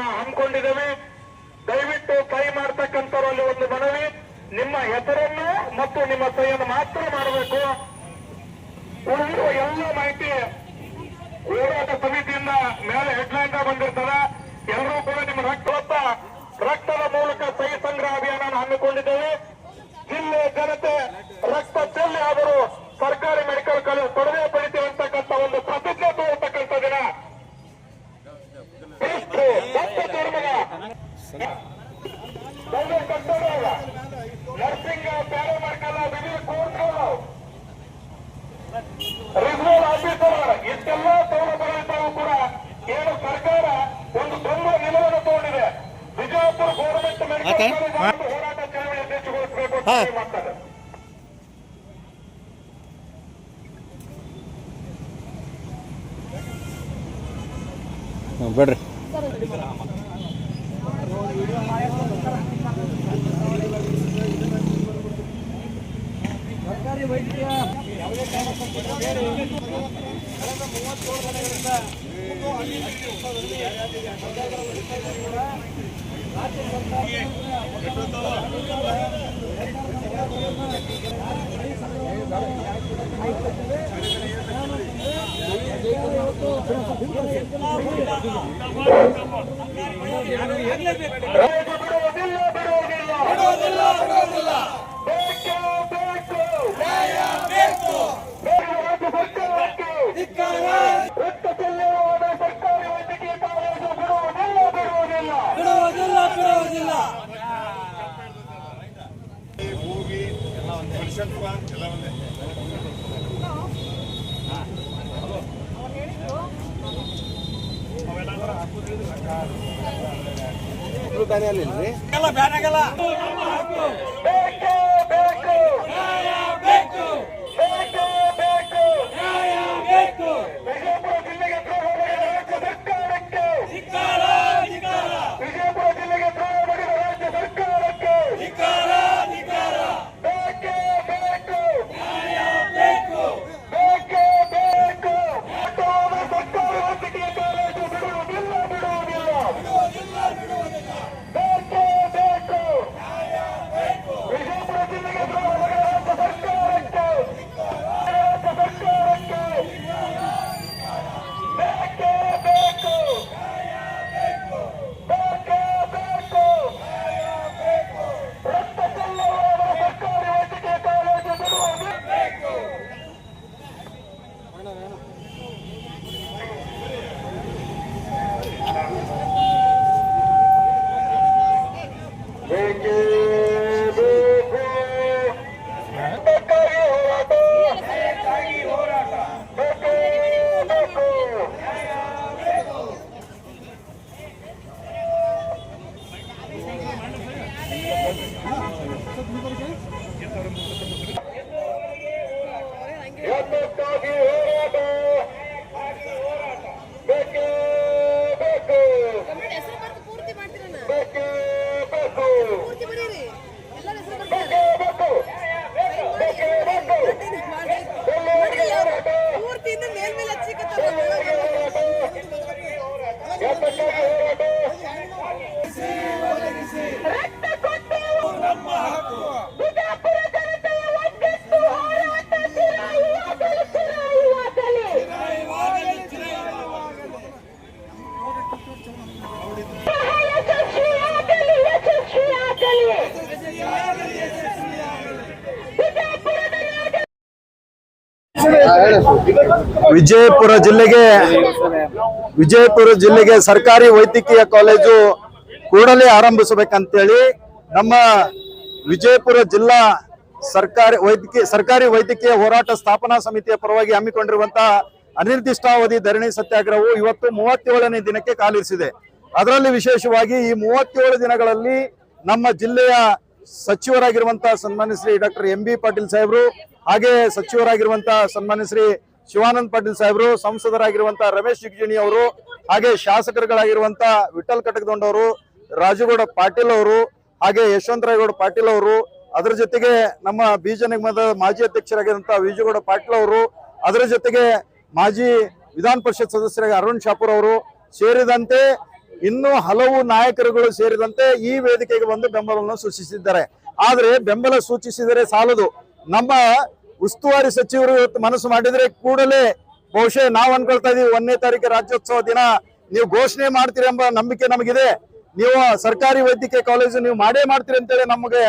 ಹಮ್ಮಿಕೊಂಡಿದ್ದೇವೆ. ದಯವಿಟ್ಟು ಕೈ ಮಾಡ್ತಕ್ಕಂಥವರಲ್ಲಿ ಒಂದು ಮನವಿ. ನಿಮ್ಮ ಹೆಸರನ್ನು ಮತ್ತು ನಿಮ್ಮ ಸಹಿಯನ್ನ ಮಾತ್ರ ಮಾಡಬೇಕು. ಉಳಿದಿರುವ ಎಲ್ಲ ಮಾಹಿತಿ ಹೋರಾಟ ಸಮಿತಿಯಿಂದ ಮೇಲೆ ಹೆಡ್ಲೈನ್ ಬಂದಿರ್ತಾರ ಎಲ್ಲರೂ ಕೂಡ ನಿಮ್ಮ ರಕ್ತ ರಕ್ತದ ಮೂಲಕ ಸಹಿ ಸಂಗ್ರಹ ಅಭಿಯಾನ ಹಮ್ಮಿಕೊಂಡಿದ್ದೇವೆ. ಯಾಕೆ ಬಿಡ್ರಿ ಸರ್ಕಾರಿ ವೈದ್ಯಕೀಯ ಯಾವುದೇ ಕಳೆದ ಮೂವತ್ತೇಳು ವರ್ಷಗಳಿಂದ ಬಿಡುವುದಿಲ್ಲ ಬಿಡುವುದಿಲ್ಲ ಬಿಡುವುದಿಲ್ಲ ಕೊಟ್ಟರು ತಾನೇ ಅಲ್ಲಿಲ್ರಿ ಬ್ಯಾನ್ ಬೇಕು ಬೇಕು. ಬೇಕು ಬೇಕು. ವಿಜಯಪುರ ಜಿಲ್ಲೆಗೆ ವಿಜಯಪುರ ಜಿಲ್ಲೆಗೆ ಸರ್ಕಾರಿ ವೈದ್ಯಕೀಯ ಕಾಲೇಜು ಕೂಡಲೇ ಆರಂಭಿಸಬೇಕಂತೇಳಿ ನಮ್ಮ ವಿಜಯಪುರ ಜಿಲ್ಲಾ ಸರ್ಕಾರಿ ವೈದ್ಯಕೀಯ ಸರ್ಕಾರಿ ವೈದ್ಯಕೀಯ ಹೋರಾಟ ಸ್ಥಾಪನಾ ಸಮಿತಿಯ ಪರವಾಗಿ ಹಮ್ಮಿಕೊಂಡಿರುವಂತಹ ಅನಿರ್ದಿಷ್ಟಾವಧಿ ಧರಣಿ ಸತ್ಯಾಗ್ರಹವು ಇವತ್ತು ಮೂವತ್ತೇಳನೇ ದಿನಕ್ಕೆ ಕಾಲಿರಿಸಿದೆ. ಅದರಲ್ಲಿ ವಿಶೇಷವಾಗಿ ಈ ಮೂವತ್ತೇಳು ದಿನಗಳಲ್ಲಿ ನಮ್ಮ ಜಿಲ್ಲೆಯ ಸಚಿವರಾಗಿರುವಂತಹ ಸನ್ಮಾನ್ಯ Shri doctor M B Patil ಸಾಹೇಬರು ಹಾಗೆ ಸಚಿವರಾಗಿರುವಂತಹ ಸನ್ಮಾನ್ಯ ಶ್ರೀ ಶಿವಾನಂದ ಪಾಟೀಲ್ ಸಾಹೇಬರು ಸಂಸದರಾಗಿರುವಂತಹ ರಮೇಶ್ ಜಿಗಜಿಣಿ ಅವರು, ಹಾಗೆ ಶಾಸಕರುಗಳಾಗಿರುವಂತಹ ವಿಠಲ್ ಕಟಕದೊಂಡವರು ರಾಜುಗೌಡ ಪಾಟೀಲ್ ಅವರು, ಹಾಗೆ ಯಶವಂತರಾಯಗೌಡ ಪಾಟೀಲ್ ಅವರು, ಅದರ ಜೊತೆಗೆ ನಮ್ಮ ಬೀಜ ನಿಗಮದ ಮಾಜಿ ಅಧ್ಯಕ್ಷರಾಗಿರುವಂತಹ ವಿಜಯಗೌಡ ಪಾಟೀಲ್ ಅವರು, ಅದರ ಜೊತೆಗೆ ಮಾಜಿ ವಿಧಾನ ಪರಿಷತ್ ಸದಸ್ಯರಾಗಿ ಅರುಣ್ ಶಾಪುರ್ ಅವರು ಸೇರಿದಂತೆ ಇನ್ನೂ ಹಲವು ನಾಯಕರುಗಳು ಸೇರಿದಂತೆ ಈ ವೇದಿಕೆಗೆ ಬಂದು ಬೆಂಬಲವನ್ನು ಸೂಚಿಸಿದ್ದಾರೆ. ಆದರೆ ಬೆಂಬಲ ಸೂಚಿಸಿದರೆ ಸಾಲದು. ನಮ್ಮ ಉಸ್ತುವಾರಿ ಸಚಿವರು ಇವತ್ತು ಮನಸ್ಸು ಮಾಡಿದ್ರೆ ಕೂಡಲೇ ಬಹುಶಃ ನಾವು ಅನ್ಕೊಳ್ತಾ ಇದೀವಿ, ಒಂದನೇ ತಾರೀಕು ರಾಜ್ಯೋತ್ಸವ ದಿನ. ನೀವು ಘೋಷಣೆ ಮಾಡ್ತೀರಿ ಎಂಬ ನಂಬಿಕೆ ನಮಗಿದೆ. ನೀವು ಸರ್ಕಾರಿ ವೈದ್ಯಕೀಯ ಕಾಲೇಜು ನೀವು ಮಾಡೇ ಮಾಡ್ತೀರಿ ಅಂತೇಳಿ ನಮಗೆ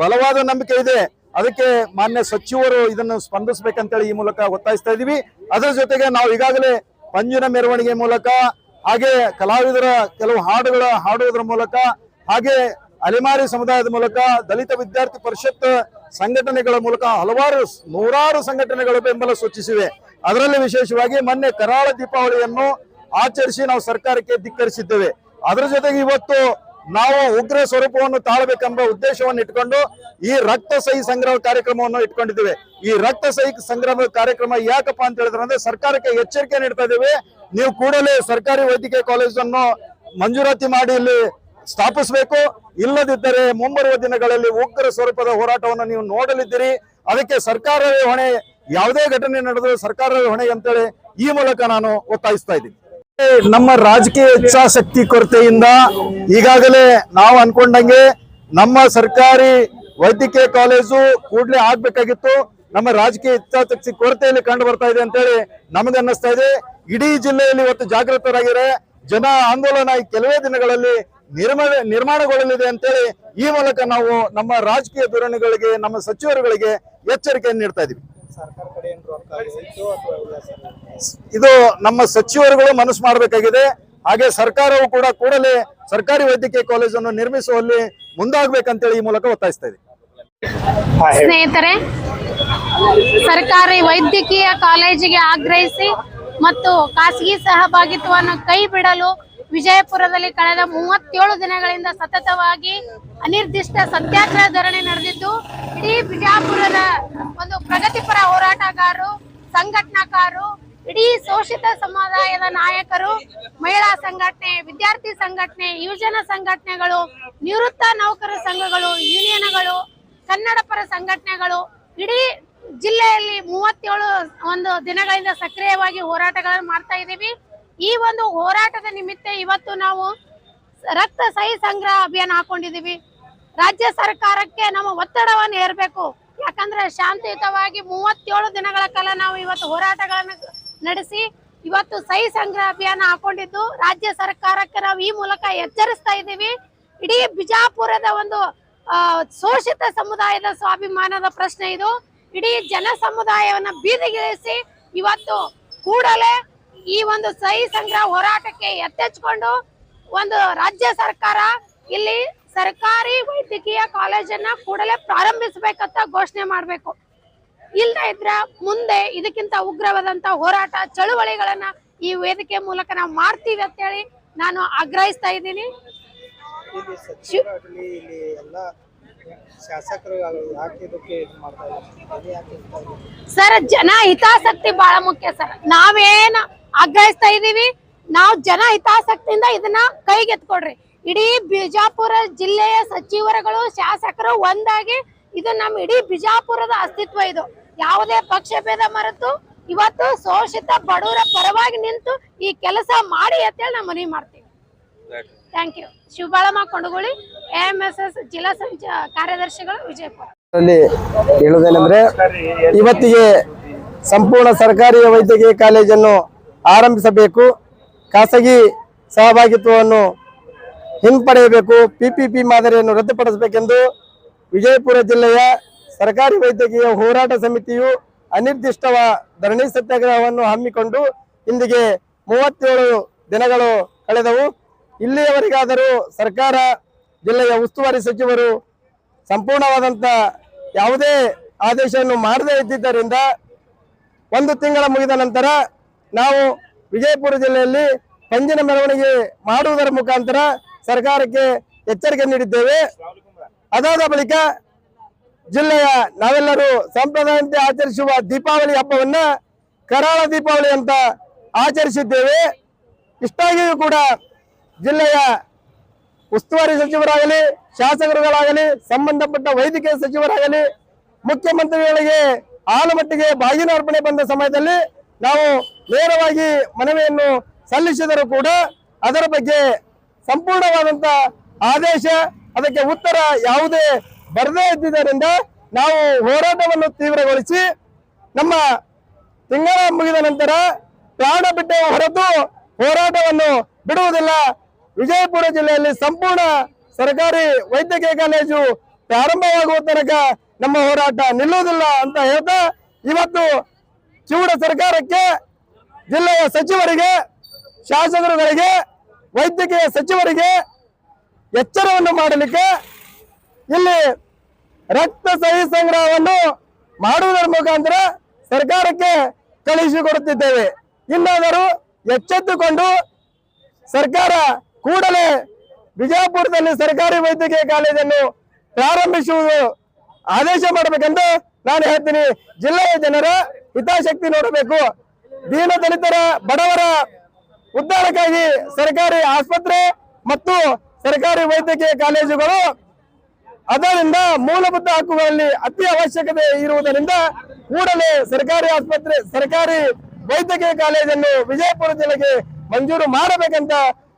ಬಲವಾದ ನಂಬಿಕೆ ಇದೆ. ಅದಕ್ಕೆ ಮಾನ್ಯ ಸಚಿವರು ಇದನ್ನು ಸ್ಪಂದಿಸಬೇಕಂತೇಳಿ ಈ ಮೂಲಕ ಒತ್ತಾಯಿಸ್ತಾ ಇದೀವಿ. ಅದರ ಜೊತೆಗೆ ನಾವು ಈಗಾಗಲೇ ಪಂಜಿನ ಮೆರವಣಿಗೆ ಮೂಲಕ, ಹಾಗೆ ಕಲಾವಿದರ ಕೆಲವು ಹಾಡುಗಳ ಹಾಡುವುದರ ಮೂಲಕ, ಹಾಗೆ ಅಲೆಮಾರಿ ಸಮುದಾಯದ ಮೂಲಕ ದಲಿತ ವಿದ್ಯಾರ್ಥಿ ಪರಿಷತ್ ಸಂಘಟನೆಗಳ ಮೂಲಕ ಹಲವಾರು ನೂರಾರು ಸಂಘಟನೆಗಳು ಬೆಂಬಲ ಸೂಚಿಸಿವೆ. ಅದರಲ್ಲಿ ವಿಶೇಷವಾಗಿ ಮೊನ್ನೆ ಕರಾಳ ದೀಪಾವಳಿಯನ್ನು ಆಚರಿಸಿ ನಾವು ಸರ್ಕಾರಕ್ಕೆ ಧಿಕ್ಕರಿಸಿದ್ದೇವೆ. ಅದರ ಜೊತೆಗೆ ಇವತ್ತು ನಾವು ಉಗ್ರ ಸ್ವರೂಪವನ್ನು ತಾಳಬೇಕೆಂಬ ಉದ್ದೇಶವನ್ನು ಇಟ್ಕೊಂಡು ಈ ರಕ್ತ ಸಹಿ ಸಂಗ್ರಹ ಕಾರ್ಯಕ್ರಮವನ್ನು ಇಟ್ಕೊಂಡಿದ್ದೇವೆ. ಈ ರಕ್ತ ಸಹಿ ಸಂಗ್ರಹ ಕಾರ್ಯಕ್ರಮ ಯಾಕಪ್ಪ ಅಂತ ಹೇಳಿದ್ರೆ ಅಂದ್ರೆ ಸರ್ಕಾರಕ್ಕೆ ಎಚ್ಚರಿಕೆ ನೀಡ್ತಾ ಇದ್ದೇವೆ. ನೀವು ಕೂಡಲೇ ಸರ್ಕಾರಿ ವೈದ್ಯಕೀಯ ಕಾಲೇಜನ್ನು ಮಂಜೂರಾತಿ ಮಾಡಿ ಇಲ್ಲಿ ಸ್ಥಾಪಿಸಬೇಕು. ಇಲ್ಲದಿದ್ದರೆ ಮುಂಬರುವ ದಿನಗಳಲ್ಲಿ ಉಗ್ರ ಸ್ವರೂಪದ ಹೋರಾಟವನ್ನು ನೀವು ನೋಡಲಿದ್ದೀರಿ. ಅದಕ್ಕೆ ಸರ್ಕಾರವೇ ಹೊಣೆ, ಯಾವುದೇ ಘಟನೆ ನಡೆದರೂ ಸರ್ಕಾರವೇ ಹೊಣೆ ಅಂತೇಳಿ ಈ ಮೂಲಕ ನಾನು ಒತ್ತಾಯಿಸ್ತಾ ಇದ್ದೀನಿ. ನಮ್ಮ ರಾಜಕೀಯ ಇಚ್ಛಾಶಕ್ತಿ ಕೊರತೆಯಿಂದ ಈಗಾಗಲೇ ನಾವು ಅನ್ಕೊಂಡಂಗೆ ನಮ್ಮ ಸರ್ಕಾರಿ ವೈದ್ಯಕೀಯ ಕಾಲೇಜು ಕೂಡಲೇ ಆಗ್ಬೇಕಾಗಿತ್ತು. ನಮ್ಮ ರಾಜಕೀಯ ಇಚ್ಛಾಶಕ್ತಿ ಕೊರತೆಯಲ್ಲಿ ಕಂಡು ಬರ್ತಾ ಇದೆ ಅಂತೇಳಿ ನಮಗೆ ಅನ್ನಿಸ್ತಾ ಇದೆ. ಇಡೀ ಜಿಲ್ಲೆಯಲ್ಲಿ ಇವತ್ತು ಜಾಗೃತರಾಗಿದೆ ಜನ ಆಂದೋಲನ ಈ ಕೆಲವೇ ದಿನಗಳಲ್ಲಿ ನಿರ್ಮಾಣ ನಿರ್ಮಾಣಗೊಳ್ಳಲಿದೆ ಅಂತೇಳಿ ಈ ಮೂಲಕ ನಾವು ನಮ್ಮ ರಾಜಕೀಯ ಧೋರಣೆಗಳಿಗೆ ನಮ್ಮ ಸಚಿವರುಗಳಿಗೆ ಎಚ್ಚರಿಕೆಯನ್ನು ನೀಡ್ತಾ ಇದೀವಿ. ಇದು ನಮ್ಮ ಸಚಿವರುಗಳು ಮನಸ್ಸು ಮಾಡಬೇಕಾಗಿದೆ. ಹಾಗೆ ಸರ್ಕಾರವು ಕೂಡ ಕೂಡಲೇ ಸರ್ಕಾರಿ ವೈದ್ಯಕೀಯ ಕಾಲೇಜನ್ನು ನಿರ್ಮಿಸುವಲ್ಲಿ ಮುಂದಾಗಬೇಕಂತೇಳಿ ಈ ಮೂಲಕ ಒತ್ತಾಯಿಸ್ತಾ ಇದೆ ಸ್ನೇಹಿತರೆ ಸರ್ಕಾರಿ ವೈದ್ಯಕೀಯ ಕಾಲೇಜಿಗೆ ಆಗ್ರಹಿಸಿ ಮತ್ತು ಖಾಸಗಿ ಸಹಭಾಗಿತ್ವವನ್ನು ಕೈ ಬಿಡಲು ವಿಜಯಪುರದಲ್ಲಿ ಕಳೆದ ಮೂವತ್ತೇಳು ದಿನಗಳಿಂದ ಸತತವಾಗಿ ಅನಿರ್ದಿಷ್ಟ ಸತ್ಯಾಗ್ರಹ ಧರಣಿ ನಡೆದಿದ್ದು, ಇಡೀ ಬಿಜಾಪುರದ ಒಂದು ಪ್ರಗತಿಪರ ಹೋರಾಟಗಾರರು, ಸಂಘಟನಾಕಾರರು, ಇಡೀ ಶೋಷಿತ ಸಮುದಾಯದ ನಾಯಕರು, ಮಹಿಳಾ ಸಂಘಟನೆ, ವಿದ್ಯಾರ್ಥಿ ಸಂಘಟನೆ, ಯುವಜನ ಸಂಘಟನೆಗಳು, ನಿವೃತ್ತ ನೌಕರ ಸಂಘಗಳು, ಯೂನಿಯನ್ಗಳು ಕನ್ನಡ ಪರ ಸಂಘಟನೆಗಳು, ಇಡೀ ಜಿಲ್ಲೆಯಲ್ಲಿ ಮೂವತ್ತೇಳು ಒಂದು ದಿನಗಳಿಂದ ಸಕ್ರಿಯವಾಗಿ ಹೋರಾಟಗಳನ್ನು ಮಾಡ್ತಾ ಇದ್ದೀವಿ. ಈ ಒಂದು ಹೋರಾಟದ ನಿಮಿತ್ತ ಇವತ್ತು ನಾವು ರಕ್ತ ಸಹಿ ಸಂಗ್ರಹ ಅಭಿಯಾನ ಹಾಕೊಂಡಿದೀವಿ ರಾಜ್ಯ ಸರ್ಕಾರಕ್ಕೆ ನಮ್ಮ ಒತ್ತಡವನ್ನು ಹೇರಬೇಕು. ಯಾಕಂದ್ರೆ ಶಾಂತಿಯುತವಾಗಿ ಮೂವತ್ತೇಳು ದಿನಗಳ ಕಾಲ ನಾವು ಇವತ್ತು ಹೋರಾಟಗಳನ್ನು ನಡೆಸಿ ಇವತ್ತು ಸಹಿ ಸಂಗ್ರಹ ಅಭಿಯಾನ ಹಾಕೊಂಡಿದ್ದು. ರಾಜ್ಯ ಸರ್ಕಾರಕ್ಕೆ ನಾವು ಈ ಮೂಲಕ ಎಚ್ಚರಿಸ್ತಾ ಇದ್ದೀವಿ. ಇಡೀ ಬಿಜಾಪುರದ ಒಂದು ಶೋಷಿತ ಸಮುದಾಯದ ಸ್ವಾಭಿಮಾನದ ಪ್ರಶ್ನೆ ಇದು. ಇಡೀ ಜನ ಸಮುದಾಯವನ್ನು ಬೀದಿಗಿಳಿಸಿ ಇವತ್ತು ಕೂಡಲೇ ಈ ಒಂದು ಸಹಿ ಸಂಗ್ರಹ ಹೋರಾಟಕ್ಕೆ ಎತ್ತೆಚ್ಕೊಂಡು ಒಂದು ರಾಜ್ಯ ಸರ್ಕಾರ ಇಲ್ಲಿ ಸರ್ಕಾರಿ ವೈದ್ಯಕೀಯ ಕಾಲೇಜನ್ನ ಕೂಡಲೇ ಪ್ರಾರಂಭಿಸಬೇಕಂತ ಘೋಷಣೆ ಮಾಡಬೇಕು. ಇಲ್ದ ಇದ್ರ ಮುಂದೆ ಇದಕ್ಕಿಂತ ಉಗ್ರವಾದಂತ ಹೋರಾಟ ಚಳುವಳಿಗಳನ್ನ ಈ ವೇದಿಕೆ ಮೂಲಕ ನಾವು ಮಾಡ್ತೀವಿ ಅಂತೇಳಿ ನಾನು ಆಗ್ರಹಿಸ್ತಾ ಇದ್ದೀನಿ. ಶಾಸಕರು ಯಾಕೆ ಇದಕ್ಕೆ ಇದು ಮಾಡ್ತಾ ಇದ್ದಾರೆ. ಅದು ಯಾಕೆ ಇರ್ತಾ ಇದೆ? ಸರ್ ಜನ ಹಿತಾಸಕ್ತಿ ಬಹಳ ಮುಖ್ಯ ಸರ್. ನಾವೇನ್ ಆಗ್ರಹಿಸ್ತಾ ಇದೀವಿ ನಾವು ಜನ ಹಿತಾಸಕ್ತಿಯಿಂದ ಇದನ್ನ ಕೈಗೆತ್ಕೊಡ್ರಿ ಇಡೀ ಬಿಜಾಪುರ ಜಿಲ್ಲೆಯ ಸಚಿವರುಗಳು ಶಾಸಕರು ಒಂದಾಗಿ ಇದು ನಮ್ಮ ಇಡೀ ಬಿಜಾಪುರದ ಅಸ್ತಿತ್ವ ಇದು. ಯಾವುದೇ ಪಕ್ಷ ಭೇದ ಮರೆತು ಇವತ್ತು ಶೋಷಿತ ಬಡವರ ಪರವಾಗಿ ನಿಂತು ಈ ಕೆಲಸ ಮಾಡಿ ಅಂತೇಳಿ ನಾವು ಮನವಿ ಮಾಡ್ತೀವಿ. ಥ್ಯಾಂಕ್ ಯು ಶಿವಬಾಳಮ್ಮ ಕೊಂಡಗುಳಿ ಜಿಲ್ಲಾ ಸಂಚ ಕಾರ್ಯದರ್ಶಿಗಳು ವಿಜಯಪುರ. ಹೇಳುವುದೇನೆಂದ್ರೆ ಇವತ್ತಿಗೆ ಸಂಪೂರ್ಣ ಸರ್ಕಾರಿ ವೈದ್ಯಕೀಯ ಕಾಲೇಜನ್ನು ಆರಂಭಿಸಬೇಕು. ಖಾಸಗಿ ಸಹಭಾಗಿತ್ವವನ್ನು ಹಿಂಪಡೆಯಬೇಕು ಪಿ ಪಿ ಪಿ ಮಾದರಿಯನ್ನು ರದ್ದುಪಡಿಸಬೇಕೆಂದು ವಿಜಯಪುರ ಜಿಲ್ಲೆಯ ಸರ್ಕಾರಿ ವೈದ್ಯಕೀಯ ಹೋರಾಟ ಸಮಿತಿಯು ಅನಿರ್ದಿಷ್ಟವ ಧರಣಿ ಸತ್ಯಾಗ್ರಹವನ್ನು ಹಮ್ಮಿಕೊಂಡು ಇಂದಿಗೆ ಮೂವತ್ತೇಳು ದಿನಗಳು ಕಳೆದವು. ಇಲ್ಲಿಯವರೆಗಾದರೂ ಸರ್ಕಾರ, ಜಿಲ್ಲೆಯ ಉಸ್ತುವಾರಿ ಸಚಿವರು ಸಂಪೂರ್ಣವಾದಂಥ ಯಾವುದೇ ಆದೇಶವನ್ನು ಮಾಡದೇ ಇದ್ದಿದ್ದರಿಂದ ಒಂದು ತಿಂಗಳ ಮುಗಿದ ನಂತರ ನಾವು ವಿಜಯಪುರ ಜಿಲ್ಲೆಯಲ್ಲಿ ಪಂಜಿನ ಮೆರವಣಿಗೆ ಮಾಡುವುದರ ಮುಖಾಂತರ ಸರ್ಕಾರಕ್ಕೆ ಎಚ್ಚರಿಕೆ ನೀಡಿದ್ದೇವೆ. ಅದಾದ ಬಳಿಕ ಜಿಲ್ಲೆಯ ನಾವೆಲ್ಲರೂ ಸಂಪ್ರದಾಯದಂತೆ ಆಚರಿಸುವ ದೀಪಾವಳಿ ಹಬ್ಬವನ್ನ ಕರಾಳ ದೀಪಾವಳಿ ಅಂತ ಆಚರಿಸಿದ್ದೇವೆ. ಇಷ್ಟಾಗಿಯೂ ಕೂಡ ಜಿಲ್ಲೆಯ ಉಸ್ತುವಾರಿ ಸಚಿವರಾಗಲಿ, ಶಾಸಕರುಗಳಾಗಲಿ, ಸಂಬಂಧಪಟ್ಟ ವೈದ್ಯಕೀಯ ಸಚಿವರಾಗಲಿ, ಮುಖ್ಯಮಂತ್ರಿಗಳಿಗೆ ಆಲಮಟ್ಟಿಗೆ ಬಾಗಿನ ಅರ್ಪಣೆ ಬಂದ ಸಮಯದಲ್ಲಿ ನಾವು ನೇರವಾಗಿ ಮನವಿಯನ್ನು ಸಲ್ಲಿಸಿದರೂ ಕೂಡ ಅದರ ಬಗ್ಗೆ ಸಂಪೂರ್ಣವಾದಂತ ಆದೇಶ, ಅದಕ್ಕೆ ಉತ್ತರ ಯಾವುದೇ ಬರದೇ ಇದ್ದುದರಿಂದ ನಾವು ಹೋರಾಟವನ್ನು ತೀವ್ರಗೊಳಿಸಿ ನಮ್ಮ ತಿಂಗಳ ಮುಗಿದ ನಂತರ ಪ್ರಾಣ ಬಿಟ್ಟ ಹೊರತು ಹೋರಾಟವನ್ನು ಬಿಡುವುದಿಲ್ಲ. ವಿಜಯಪುರ ಜಿಲ್ಲೆಯಲ್ಲಿ ಸಂಪೂರ್ಣ ಸರ್ಕಾರಿ ವೈದ್ಯಕೀಯ ಕಾಲೇಜು ಪ್ರಾರಂಭವಾಗುವ ತನಕ ನಮ್ಮ ಹೋರಾಟ ನಿಲ್ಲುವುದಿಲ್ಲ ಅಂತ ಹೇಳ್ತಾ ಇವತ್ತು ಚಿವುಡ ಸರ್ಕಾರಕ್ಕೆ ಜಿಲ್ಲೆಯ ಸಚಿವರಿಗೆ, ಶಾಸಕರುಗಳಿಗೆ, ವೈದ್ಯಕೀಯ ಸಚಿವರಿಗೆ ಎಚ್ಚರವನ್ನು ಮಾಡಲಿಕ್ಕೆ ಇಲ್ಲಿ ರಕ್ತ ಸಹಿ ಸಂಗ್ರಹವನ್ನು ಮಾಡುವುದರ ಮುಖಾಂತರ ಸರ್ಕಾರಕ್ಕೆ ಕಳುಹಿಸಿಕೊಡುತ್ತಿದ್ದೇವೆ. ಇನ್ನಾದರೂ ಎಚ್ಚೆತ್ತುಕೊಂಡು ಸರ್ಕಾರ ಕೂಡಲೇ ಬಿಜಾಪುರದಲ್ಲಿ ಸರ್ಕಾರಿ ವೈದ್ಯಕೀಯ ಕಾಲೇಜನ್ನು ಪ್ರಾರಂಭಿಸುವುದು ಆದೇಶ ಮಾಡಬೇಕೆಂದು ನಾನು ಹೇಳ್ತೀನಿ. ಜಿಲ್ಲೆಯ ಜನರ ಹಿತಾಸಕ್ತಿ ನೋಡಬೇಕು. ದೀನ ದಲಿತರ, ಬಡವರ ಉದ್ಧಾರಕ್ಕಾಗಿ ಸರ್ಕಾರಿ ಆಸ್ಪತ್ರೆ ಮತ್ತು ಸರ್ಕಾರಿ ವೈದ್ಯಕೀಯ ಕಾಲೇಜುಗಳು ಅದರಿಂದ ಮೂಲಭೂತ ಹಕ್ಕುಗಳಲ್ಲಿ ಅತಿ ಅವಶ್ಯಕತೆ ಇರುವುದರಿಂದ ಕೂಡಲೇ ಸರ್ಕಾರಿ ಆಸ್ಪತ್ರೆ, ಸರ್ಕಾರಿ ವೈದ್ಯಕೀಯ ಕಾಲೇಜನ್ನು ವಿಜಯಪುರ ಜಿಲ್ಲೆಗೆ ಮಂಜೂರು ಮಾಡಬೇಕಂತ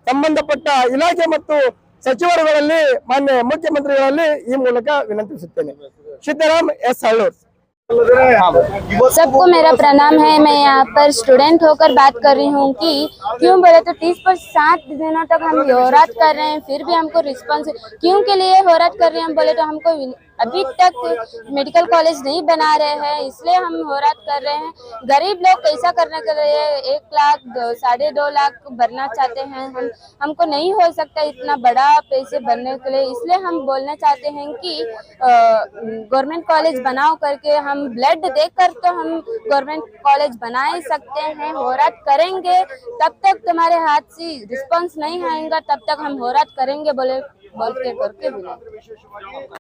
ಸಂಬಂಧಪಟ್ಟ ಇಲಾಖೆ ಮತ್ತು ಸಚಿವರುಗಳಲ್ಲಿ ಮಾನ್ಯ ಮುಖ್ಯಮಂತ್ರಿಗಳಲ್ಲಿ ಈ ಮೂಲಕ ವಿನಂತಿಸುತ್ತೇನೆ ಸಿದ್ದರಾಮ್ ಎಸ್ ಹಳ್ಳೂರ್ सबको मेरा प्रणाम है मैं यहाँ पर स्टूडेंट होकर बात कर रही हूँ कि क्यों बोले तो तीस पर सात दिनों तक हम होरात कर रहे हैं फिर भी हमको रिस्पांस क्यों के लिए होरात कर रहे हैं हम बोले तो हमको अभी तक मेडिकल कॉलेज नहीं बना रहे हैं, इसलिए हम होरात कर रहे हैं। गरीब लोग कैसा करने के लिए एक लाख, साढ़े दो लाख भरना चाहते हैं। हम, हमको नहीं हो सकता इतना बड़ा पैसे भरने के लिए। इसलिए हम बोलना चाहते हैं कि गवर्नमेंट कॉलेज बनाओ करके हम ब्लड देकर तो हम गवर्नमेंट कॉलेज बना ही सकते हैं, होरात करेंगे। तब तक तुम्हारे हाथ से रिस्पॉन्स नहीं आएगा, तब तक हम होरात करेंगे बोले बोल के करके नहीं।